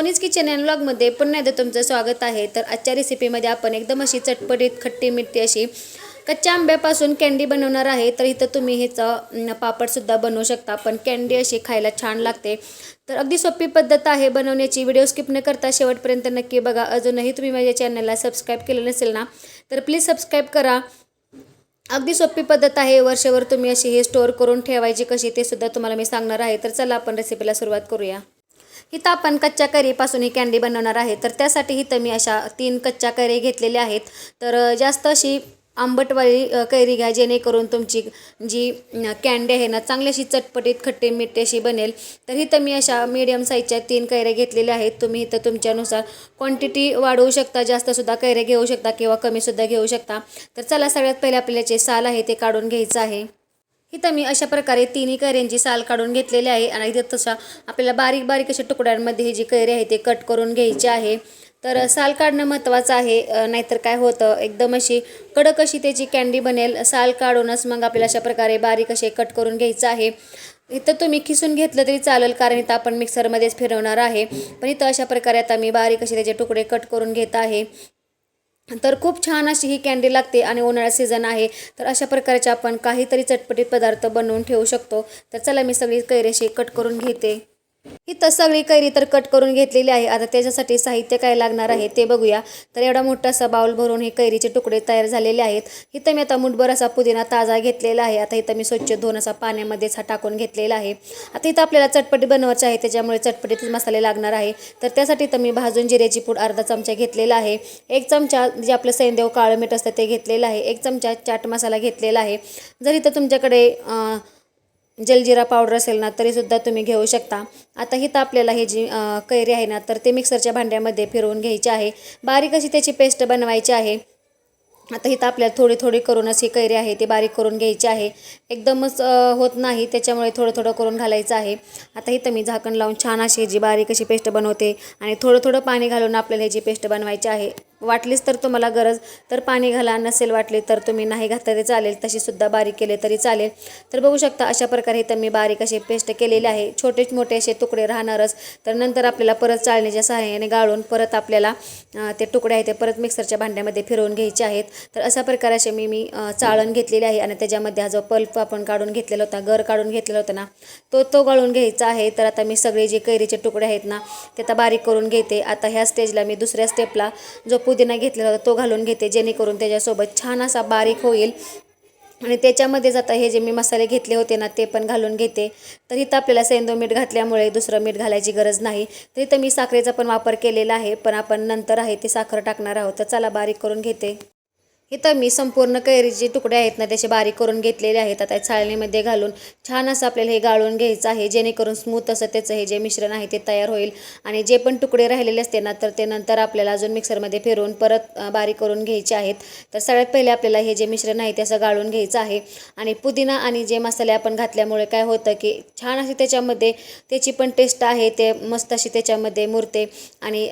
सोनीज kitchen and ब्लॉगमध्ये पुन्हा एकदा तुमचं स्वागत आहे. तर आजच्या रेसिपीमध्ये आपण एकदम अशी चटपटीत खट्टी मिठी अशी कच्च्या आंब्यापासून कॅन्डी बनवणार आहे. तर इथं तुम्ही ह्याचं पापडसुद्धा बनवू शकता. पण कॅन्डी अशी खायला छान लागते. तर अगदी सोपी पद्धत आहे बनवण्याची. व्हिडिओ स्किप न करता शेवटपर्यंत नक्की बघा. अजूनही तुम्ही माझ्या चॅनलला सबस्क्राईब केलं नसेल ना तर प्लीज सबस्क्राईब करा. अगदी सोपी पद्धत आहे. वर्षभर तुम्ही अशी हे स्टोअर करून ठेवायची कशी ते सुद्धा तुम्हाला मी सांगणार आहे. तर चला आपण रेसिपीला सुरुवात करूया. इथं आपण कच्च्या कैरीपासून ही कॅन्डी बनवणार आहे. तर त्यासाठी इथं मी अशा तीन कच्च्या कैरी घेतलेल्या आहेत. तर जास्त अशी आंबटवाळी कैरी घ्या जेणेकरून तुमची जी कॅन्डी आहे ना चांगली अशी चटपटीत खट्टी मिठी अशी बनेल. तर इथं मी अशा मीडियम साईजच्या तीन कैऱ्या घेतलेल्या आहेत. तुम्ही इथं तुमच्यानुसार क्वांटिटी वाढवू शकता जास्तसुद्धा कैऱ्या घेऊ शकता किंवा कमीसुद्धा घेऊ शकता. तर चला सगळ्यात पहिले आपल्याला जे साल आहे ते काढून घ्यायचं आहे. इथं मी अशा प्रकारे तिन्ही कैऱ्यांची साल काढून घेतलेली आहे. आणि इथं तसा आपल्याला बारीक बारीक अशा तुकड्यांमध्ये ही जी कैरी आहे ते कट करून घ्यायची आहे. तर साल काढणं महत्त्वाचं आहे. नाहीतर काय होतं एकदम अशी कडक अशी त्याची कॅन्डी बनेल. साल काढूनच मग आपल्याला अशा प्रकारे बारीक असे कट करून घ्यायचं आहे. इथं तुम्ही खिसून घेतलं तरी चालेल कारण इथं आपण मिक्सरमध्येच फिरवणार आहे. पण इथं अशा प्रकारे आता मी बारीक असे त्याचे तुकडे कट करून घेत आहे. तर खूप छान अशी ही कॅन्डी लागते आणि उन्हाळा सीझन आहे. तर अशा प्रकारचे आपण काहीतरी चटपटीत पदार्थ बनवून ठेवू शकतो. तर चला मी सगळी कैरेशी कट करून घेते. इथं सगळी कैरी तर कट करून घेतलेली आहे. आता त्याच्यासाठी साहित्य काय लागणार आहे ते बघूया. तर एवढा मोठा असा बाउल भरून हे कैरीचे तुकडे तयार झालेले आहेत. इथं मी आता मुठभर असा पुदिना ताजा घेतलेला आहे. आता इथं मी स्वच्छ धुवून असा पाण्यामध्येच हा टाकून घेतलेला आहे. आता इथं आपल्याला चटपटी बनवायची आहे. त्याच्यामुळे चटपटीत मसाले लागणार आहे. तर त्यासाठी इथं मी भाजून जिऱ्याची पूड अर्धा चमचा घेतलेला आहे. एक चमचा जे आपलं सैंदेव काळं मीठ असतं ते घेतलेलं आहे. एक चमचा चाट मसाला घेतलेला आहे. जर इथं तुमच्याकडे जलजिरा पावडर असेल ना तरीसुद्धा तुम्ही घेऊ शकता. आता हिथं आपल्याला ही जी कैरी आहे ना तर ते मिक्सरच्या भांड्यामध्ये फिरवून घ्यायची आहे. बारीक अशी त्याची पेस्ट बनवायची आहे. आता हिथं आपल्याला थोडी थोडी करूनच ही कैरी आहे ती बारीक करून घ्यायची आहे. एकदमच होत नाही त्याच्यामुळे थोडं थोडं करून घालायचं आहे. आता हिथं मी झाकण लावून छान अशी जी बारीक अशी पेस्ट बनवते आणि थोडं थोडं पाणी घालून आपल्याला ह्याची पेस्ट बनवायची आहे वाटलीच तर तुम्हाला गरज. तर पाणी घाला नसेल वाटले तर तुम्ही नाही घातलं तरी चालेल. तशीसुद्धा बारीक केले तरी चालेल. तर बघू शकता अशा प्रकारे तर मी बारीक असे पेस्ट केलेले आहे. छोटे मोठे असे तुकडे राहणारच. तर नंतर आपल्याला परत चाळणीच्या सहाय्याने गाळून परत आपल्याला ते तुकडे आहे ते परत मिक्सरच्या भांड्यामध्ये फिरवून घ्यायचे आहेत. तर अशा प्रकारे असे मी मी चाळण घेतलेली आहे आणि त्याच्यामध्ये हा जो पल्प आपण काढून घेतलेला होता गर काढून घेतलेला होता ना तो तो गाळून घ्यायचा आहे. तर आता मी सगळे जे कैरीचे तुकडे आहेत ना ते आता बारीक करून घेते. आता ह्या स्टेजला मी दुसऱ्या स्टेपला जो पुदिना घेतलेला होता तो घालून घेते जेणेकरून त्याच्यासोबत छान असा बारीक होईल. आणि त्याच्यामध्येच आता हे जे मी मसाले घेतले होते ना ते पण घालून घेते. तर इथं आपल्याला सेंदो मीठ घातल्यामुळे दुसरं मीठ घालायची गरज नाही. तर इथं मी साखरेचा पण वापर केलेला आहे पण आपण नंतर आहे ते साखर टाकणार आहोत. तर चला बारीक करून घेते. इथं मी संपूर्ण कैरीचे तुकडे आहेत ना त्याचे बारीक करून घेतलेले आहेत. आता चाळणीमध्ये घालून छान असं आपल्याला हे गाळून घ्यायचं आहे जेणेकरून स्मूथ असं त्याचं हे जे मिश्रण आहे ते तयार होईल. आणि जे पण तुकडे राहिलेले असते ना तर ते नंतर आपल्याला अजून मिक्सरमध्ये फिरवून परत बारीक करून घ्यायचे आहेत. तर सगळ्यात पहिले आपल्याला हे जे मिश्रण आहे ते असं गाळून घ्यायचं आहे. आणि पुदिना आणि जे मसाले आपण घातल्यामुळे काय होतं की छान अशी त्याच्यामध्ये त्याची पण टेस्ट आहे ते मस्त अशी त्याच्यामध्ये मुरते. आणि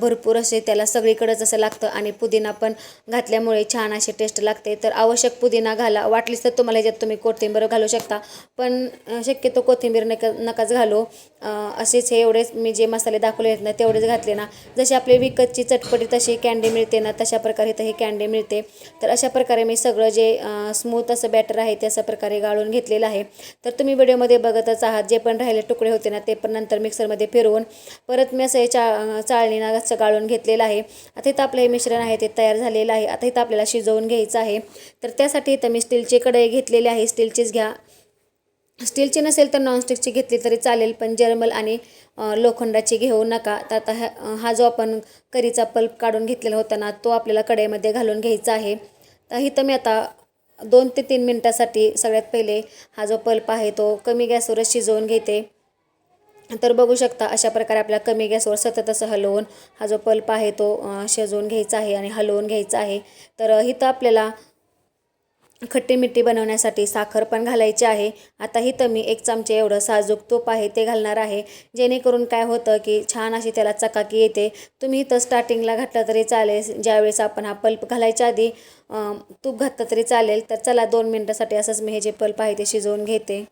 भरपूर असे त्याला सगळीकडंच असं लागतं. आणि पुदिना पण घातल्यामुळे छान अशी टेस्ट लागते. तर आवश्यक पुदिना घाला. वाटलीच तर तुम्हाला ह्याच्यात तुम्ही कोथिंबीर घालू शकता. पण शक्यतो कोथिंबीर नका नकाच घालू. असेच हे एवढेच मी जे मसाले दाखवले आहेत ना तेवढेच घातले ना. जशी आपली विकतची चटपटी तशी कॅन्डी मिळते ना तशा प्रकारे इथं ही कॅन्डी मिळते. तर अशा प्रकारे मी सगळं जे स्मूथ असं बॅटर आहे ते अशा प्रकारे गाळून घेतलेलं आहे. तर तुम्ही व्हिडिओमध्ये बघतच आहात जे पण राहिले तुकडे होते ना ते पण नंतर मिक्सरमध्ये फिरवून परत मी असं हे चा चाळणीनं असं गाळून घेतलेलं आहे. आता इथं आपलं हे मिश्रण आहे ते तयार झालेलं आहे. आता इथं आपल्याला शिजवून घ्यायचं आहे. तर त्यासाठी इथं मी स्टीलची कढई घेतलेली आहे. स्टीलचीच घ्या. स्टीलची नसेल तर नॉनस्टिकची घेतली तरी चालेल पण जर्मल आणि लोखंडाची घेऊ नका. तर आता हा हा जो आपण करीचा पल्प काढून घेतलेला होता ना तो आपल्याला कढईमध्ये घालून घ्यायचा आहे. तर इथं मी आता दोन ते तीन मिनटासाठी सगळ्यात पहिले हा जो पल्प आहे तो कमी गॅसवरच शिजवून घेते. तर बघू शकता अशा प्रकारे आपल्याला कमी गॅसवर सतत असं हलवून हा जो पल्प आहे तो शिजवून घ्यायचा आहे आणि हलवून घ्यायचा आहे. तर इथं आपल्याला खट्टी मिठी बनवण्यासाठी साखर पण घालायची आहे. आता इथं मी एक चमचे एवढं साजूक तूप आहे ते घालणार आहे. जेणेकरून काय होतं की छान अशी त्याला चकाकी येते. तुम्ही इथं स्टार्टिंगला घातलं तरी चालेल. ज्यावेळेस आपण हा पल्प घालायच्या आधी तूप घातलं तरी चालेल. तर चला दोन मिनटासाठी असंच मी हे जे पल्प आहे ते शिजवून घेते.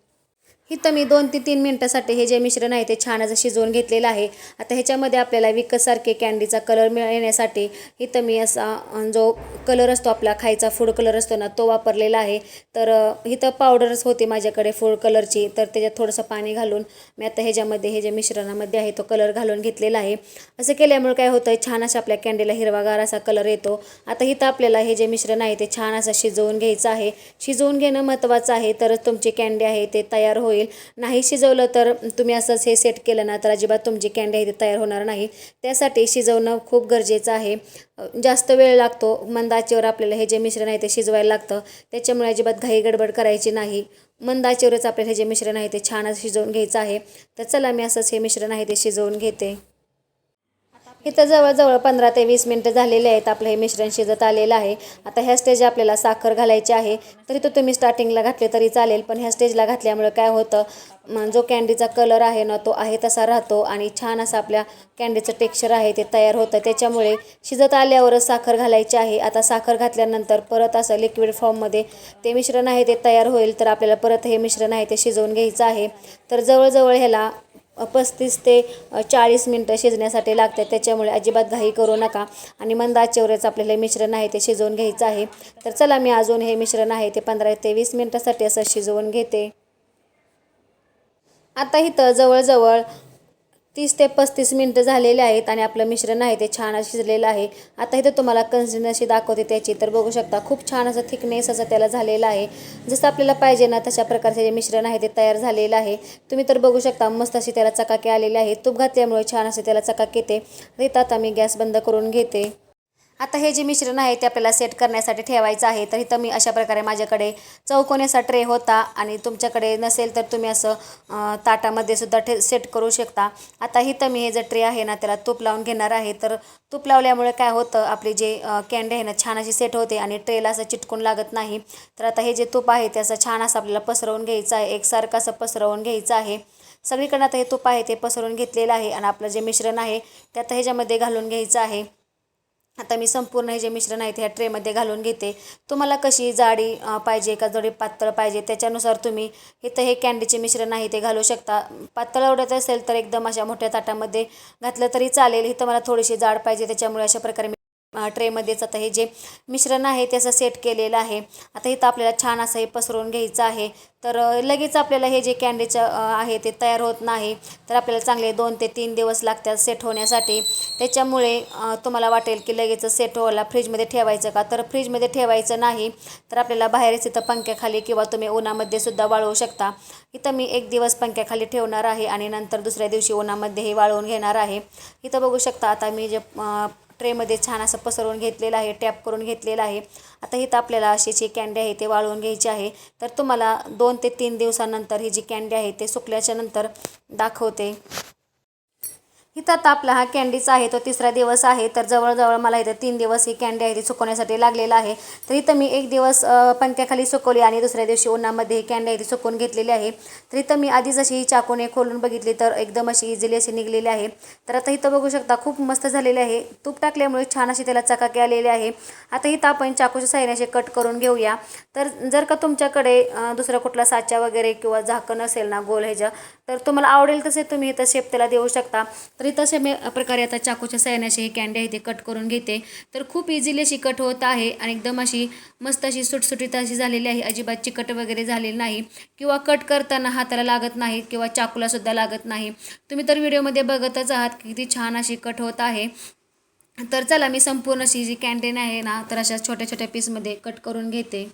इथं मी दोन ते तीन मिनटासाठी हे जे मिश्रण आहे ते छान असं शिजवून घेतलेलं आहे. आता ह्याच्यामध्ये आपल्याला विकतसारखे कॅन्डीचा कलर मिळण्यासाठी इथं मी असा जो कलर असतो आपला खायचा फूड कलर असतो ना तो वापरलेला आहे. तर इथं पावडरच होती माझ्याकडे फूड कलरची. तर त्याच्यात थोडंसं पाणी घालून मी आता ह्याच्यामध्ये हे जे मिश्रणामध्ये आहे तो कलर घालून घेतलेला आहे. असं केल्यामुळे काय होतं छान असा आपल्या कॅन्डीला हिरवागार असा कलर येतो. आता इथं आपल्याला हे जे मिश्रण आहे ते छान असं शिजवून घ्यायचं आहे. शिजवून घेणं महत्त्वाचं आहे. तरच तुमची कॅन्डी आहे ते तयार होईल. नाही शिजवलं तर तुम्ही असंच हे सेट केलं ना तर अजिबात तुमची कॅन्डी आहे ते तयार होणार नाही. त्यासाठी शिजवणं खूप गरजेचं आहे. जास्त वेळ लागतो. मंद आचेवर आपल्याला हे जे मिश्रण आहे ते शिजवायला लागतं. त्याच्यामुळे अजिबात घाई गडबड करायची नाही. मंद आचेवरच आपल्याला हे जे मिश्रण आहे ते छानच शिजवून घ्यायचं आहे. तर चला मी असंच हे मिश्रण आहे ते शिजवून घेते. इथं जवळजवळ पंधरा ते वीस मिनटं झालेले आहेत. आपलं हे मिश्रण शिजत आलेलं आहे. आता ह्या स्टेज आपल्याला साखर घालायची आहे. तरी तो तुम्ही स्टार्टिंगला घातले तरी चालेल. पण ह्या स्टेजला घातल्यामुळे काय होतं जो कॅन्डीचा कलर आहे ना तो आहे तसा राहतो आणि छान असं आपल्या कॅन्डीचं टेक्स्चर आहे ते तयार होतं. त्याच्यामुळे शिजत आल्यावरच साखर घालायची आहे. आता साखर घातल्यानंतर परत असं लिक्विड फॉर्ममध्ये ते मिश्रण आहे ते तयार होईल. तर आपल्याला परत हे मिश्रण आहे ते शिजवून घ्यायचं आहे. तर जवळजवळ ह्याला पस्तीस ते चाळीस मिनटं शिजण्यासाठी लागतात. त्याच्यामुळे अजिबात घाई करू नका. आणि मंद आचेवरच आपल्याला हे मिश्रण आहे ते शिजवून घ्यायचं आहे. तर चला मी अजून हे मिश्रण आहे ते पंधरा ते वीस मिनटासाठी असं शिजवून घेते. आता इथं जवळजवळ तीस ते पस्तीस मिनटं झालेले आहेत आणि आपलं मिश्रण आहे ते छान शिजलेलं आहे. आता इथं तुम्हाला कन्सिस्टन्सी दाखवते त्याची. तर बघू शकता खूप छान असं थिकनेस असं त्याला झालेलं आहे. जसं आपल्याला पाहिजे ना तशा प्रकारचे जे मिश्रण आहे ते तयार झालेलं आहे. तुम्ही तर बघू शकता मस्त अशी त्याला चकाके आलेले आहे. तूप घातल्यामुळे छान असे त्याला चकाक येते. आता मी गॅस बंद करून घेते. आता हे जे मिश्रण आहे ते आपल्याला सेट करण्यासाठी ठेवायचं आहे. तर इथं मी अशा प्रकारे माझ्याकडे चौकोनीचा ट्रे होता आणि तुमच्याकडे नसेल तर तुम्ही असं ताटामध्ये सुद्धा ठे सेट करू शकता. आता इथं मी हे जे ट्रे आहे ना त्याला तूप लावून घेणार आहे. तर तूप लावल्यामुळे काय होतं आपली जे कॅन्डी आहे ना छान अशी सेट होते आणि ट्रेला असं चिटकून लागत नाही. तर आता हे जे तूप आहे ते असं छान असं आपल्याला पसरवून घ्यायचं आहे. एकसारखं असं पसरवून घ्यायचं आहे. सगळीकडनं आता हे तूप आहे ते पसरवून घेतलेलं आहे. आणि आपलं जे मिश्रण आहे ते आता ह्याच्यामध्ये घालून घ्यायचं आहे. आता मी संपूर्ण हे जे मिश्रण आहे ते ह्या ट्रेमध्ये घालून घेते. तुम्हाला कशी जाडी पाहिजे का जोडी पातळ पाहिजे त्याच्यानुसार तुम्ही इथं हे कॅन्डीचे मिश्रण आहे ते घालू शकता. पातळ आवडत असेल तर एकदम अशा मोठ्या ताटामध्ये घातलं तरी चालेल. इथं मला थोडीशी जाड पाहिजे त्याच्यामुळे अशा प्रकारे मी ट्रेमध्येच. आता हे जे मिश्रण आहे ते असं सेट केलेलं आहे. आता इथं आपल्याला छान असं हे पसरवून घ्यायचं आहे. तर लगेच आपल्याला हे जे कॅन्डीचं आहे ते तयार होत नाही. तर आपल्याला चांगले दोन ते तीन दिवस लागतात सेट होण्यासाठी. त्याच्यामुळे तुम्हाला वाटेल की लगेच सेट व्हायला फ्रीजमध्ये ठेवायचं का? तर फ्रीजमध्ये ठेवायचं नाही. तर आपल्याला बाहेरच इथं पंख्याखाली किंवा तुम्ही उन्हामध्ये सुद्धा वाळवू शकता. इथं मी एक दिवस पंख्याखाली ठेवणार आहे आणि नंतर दुसऱ्या दिवशी उन्हामध्ये हे वाळवून घेणार आहे. इथं बघू शकता आता मी जे ट्रेमध्ये छान असं पसरवून घेतलेलं आहे टॅप करून घेतलेलं आहे. आता इथं आपल्याला अशी जी कॅन्डी आहे ते वाळवून घ्यायची आहे. तर तुम्हाला दोन ते तीन दिवसानंतर ही जी कॅन्डी आहे ते सुकल्याच्या नंतर दाखवते. इथं आता आपला हा कॅन्डीचा आहे तो तिसरा दिवस आहे. तर जवळजवळ मला इथं तीन दिवस ही कॅन्डी आहे ती सुकवण्यासाठी लागलेला आहे. तर इथं मी एक दिवस पंख्याखाली सुकवली आणि दुसऱ्या दिवशी उन्हामध्ये ही कॅन्डी आहे ती सुकवून घेतलेली आहे. तर इथं मी आधीच अशी ही चाकूने खोलून बघितली तर एकदम अशी इझिली अशी निघलेली आहे. तर आता इथं बघू शकता खूप मस्त झालेली आहे. तूप टाकल्यामुळे छान अशी त्याला चकाकी आलेली आहे. आता इथं आपण चाकूच्या साह्याने असे कट करून घेऊया. तर जर का तुमच्याकडे दुसरा कुठला साचा वगैरे किंवा झाकण असेल ना गोल ह्याच्या तर तुम्हाला आवडेल तसे तुम्ही इथं शेप त्याला देऊ शकता. तर इथं असे मी प्रकारे आता चाकूच्या साह्याने ही कॅन्डी आहे ते कट करून घेते. तर खूप इझिली अशी कट होत आहे आणि एकदम अशी मस्त अशी सुटसुटीत अशी झालेली आहे. अजिबात चिकट वगैरे झालेली नाही. किंवा कट करताना हाताला लागत नाही किंवा चाकूलासुद्धा लागत नाही. तुम्ही तर व्हिडिओमध्ये बघतच आहात की किती छान अशी कट होत आहे. तर चला मी संपूर्ण अशी जी कॅन्टीन आहे ना तर अशा छोट्या छोट्या पीसमध्ये कट करून घेते.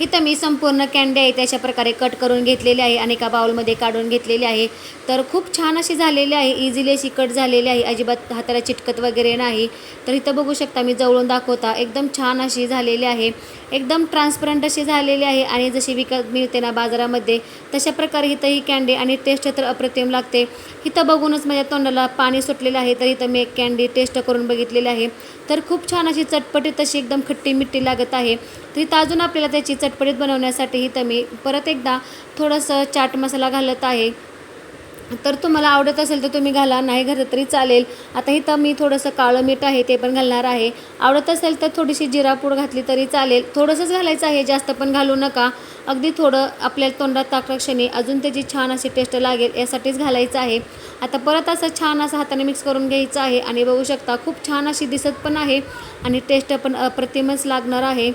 इथं मी संपूर्ण कॅन्डी आहे अशा प्रकारे कट करून घेतलेली आहे आणि एका बाउलमध्ये काढून घेतलेली आहे. तर खूप छान अशी झालेली आहे इझिली अशी कट झालेली आहे. अजिबात हाताला चिटकत वगैरे नाही. तर इथं बघू शकता मी जवळून दाखवता एकदम छान अशी झालेली आहे. एकदम ट्रान्सपरंट अशी झालेली आहे आणि जशी विकत मिळते ना बाजारामध्ये तशा प्रकारे इथं ही कॅन्डी आणि टेस्ट तर अप्रतिम लागते. इथं बघूनच माझ्या तोंडाला पाणी सुटलेलं आहे तर इथं मी एक कॅन्डी टेस्ट करून बघितलेली आहे. तर खूप छान अशी चटपटीत अशी एकदम खट्टी मिट्टी लागत आहे. तर इथं अजून आपल्याला त्याची चटपटीत बनवण्यासाठी इथं मी परत एकदा थोडंसं चाट मसाला घालत आहे. तर तुम्हाला आवडत असेल तर तुम्ही घाला नाही घातलं तरी चालेल. आता इथं मी थोडंसं काळं मीठ आहे ते पण घालणार आहे. आवडत असेल तर थोडीशी जिरापूड घातली तरी चालेल. थोडंसंच घालायचं आहे जास्त पण घालू नका. अगदी थोडं आपल्या तोंडात टाकक्षणी अजून त्याची छान अशी टेस्ट लागेल यासाठीच घालायचं आहे. आता परत असं छान असं हाताने मिक्स करून घ्यायचं आहे आणि बघू शकता खूप छान अशी दिसत पण आहे आणि टेस्ट पण अप्रतिमच लागणार आहे.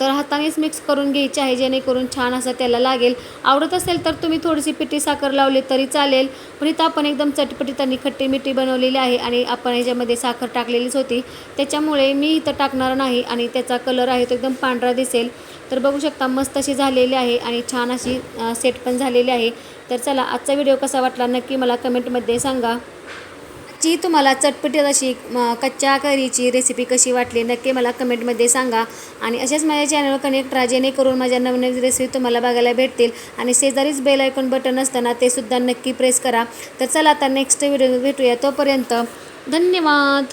तर हातानेच मिक्स करून घ्यायची आहे जेणेकरून छान असं त्याला लागेल. आवडत असेल तर तुम्ही थोडीशी पिठी साखर लावली तरी चालेल. पण इथं आपण एकदम चटपटीत आणि खट्टी मिठी बनवलेली आहे आणि आपण ह्याच्यामध्ये साखर टाकलेलीच होती. त्याच्यामुळे मी इथं टाकणार नाही आणि त्याचा कलर आहे तो एकदम पांढरा दिसेल. तर बघू शकता मस्त अशी झालेली आहे आणि छान अशी सेट पण झालेली आहे. तर चला आजचा व्हिडिओ कसा वाटला नक्की मला कमेंटमध्ये सांगा. आजची तुम्हाला चटपटीत अशी कच्च्या करीची रेसिपी कशी वाटली नक्की मला कमेंटमध्ये सांगा. आणि अशाच माझ्या चॅनलवर कनेक्ट राहा जेणेकरून माझ्या नवनवीन रेसिपी तुम्हाला बघायला भेटतील. आणि शेजारीच बेल आयकॉन बटन असताना ते सुद्धा नक्की प्रेस करा. तर चला आता नेक्स्ट व्हिडिओ भेटूया. तोपर्यंत धन्यवाद!